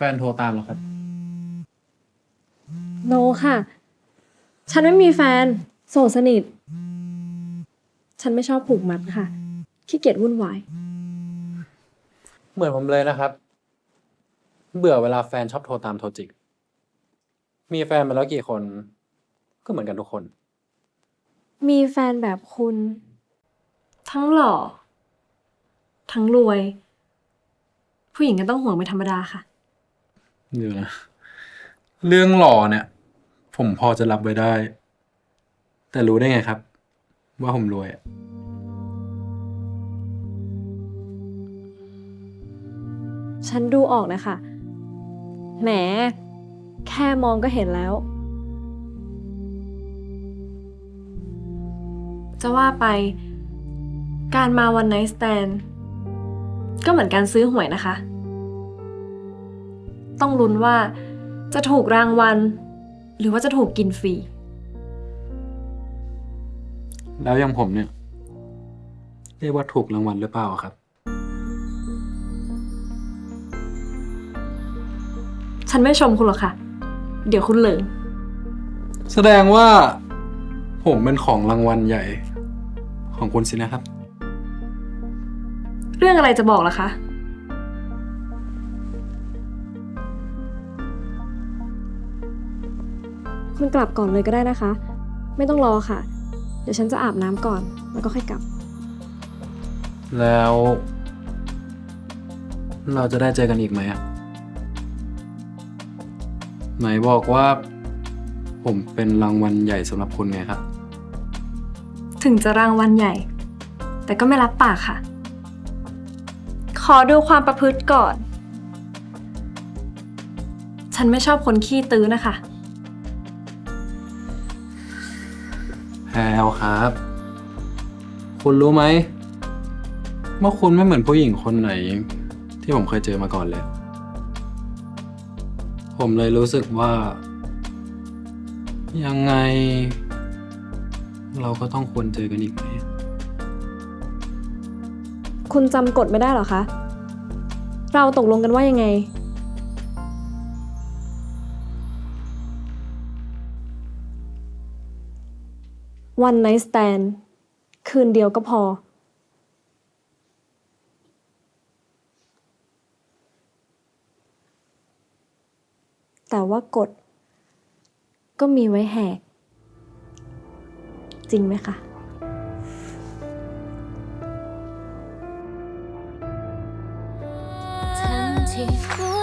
แฟนโทรตามเหรอครับ โนค่ะ ฉันไม่มีแฟน โสดสนิท ฉันไม่ชอบผูกมัดค่ะ ขี้เกียจวุ่นวาย เหมือนผมเลยนะครับ เบื่อเวลาแฟนชอบโทรตามโทรจิก มีแฟนมาแล้วกี่คน ก็เหมือนกันทุกคน มีแฟนแบบคุณ ทั้งหล่อ ทั้งรวย ผู้หญิงก็ต้องห่วงเป็นธรรมดาค่ะ เดี๋ยวนะเรื่องหล่อเนี่ย ผมพอจะรับไว้ได้ แต่รู้ได้ไงครับ ว่าผมรวยอะฉันดูออกนะคะ แหม แค่มองก็เห็นแล้ว จะว่าไป การมาวันไนท์สแตน ก็เหมือนการซื้อหวยนะคะ ต้องลุ้นว่าจะถูกรางวัล หรือว่าจะถูกกินฟรี แล้วอย่างผมเนี่ย เรียกว่าถูกรางวัลหรือเปล่าครับ ฉันไม่ชมคุณหรอกค่ะ เดี๋ยวคุณเหลิง แสดงว่า ผมเป็นของรางวัลใหญ่ ของคุณสินะครับ เรื่องอะไรจะบอกล่ะคะ คุณกลับก่อนเลยก็ได้นะคะ ไม่ต้องรอค่ะ เดี๋ยวฉันจะอาบน้ำก่อน แล้วก็ค่อยกลับ แล้ว เราจะได้เจอกันอีกไหมอะไหนบอกว่า ผมเป็นรางวัลใหญ่สำหรับคุณไงครับ ถึงจะรางวัลใหญ่ แต่ก็ไม่รับปากค่ะ ขอดูความประพฤติก่อน ฉันไม่ชอบคนขี้ตื้อนะคะ แพลครับ คุณรู้ไหมว่าคุณไม่เหมือนผู้หญิงคนไหน ที่ผมเคยเจอมาก่อนเลย ผมเลยรู้สึกว่า ยังไง เราก็ต้องควรเจอกันอีกไหม คุณจำกฎไม่ได้เหรอคะ เราตกลงกันว่ายังไง วันไน t ์สแตนคืนเดียวก็พอ แต่ว่ากฎก็มีไว้แหก จริงไหมคะทันที่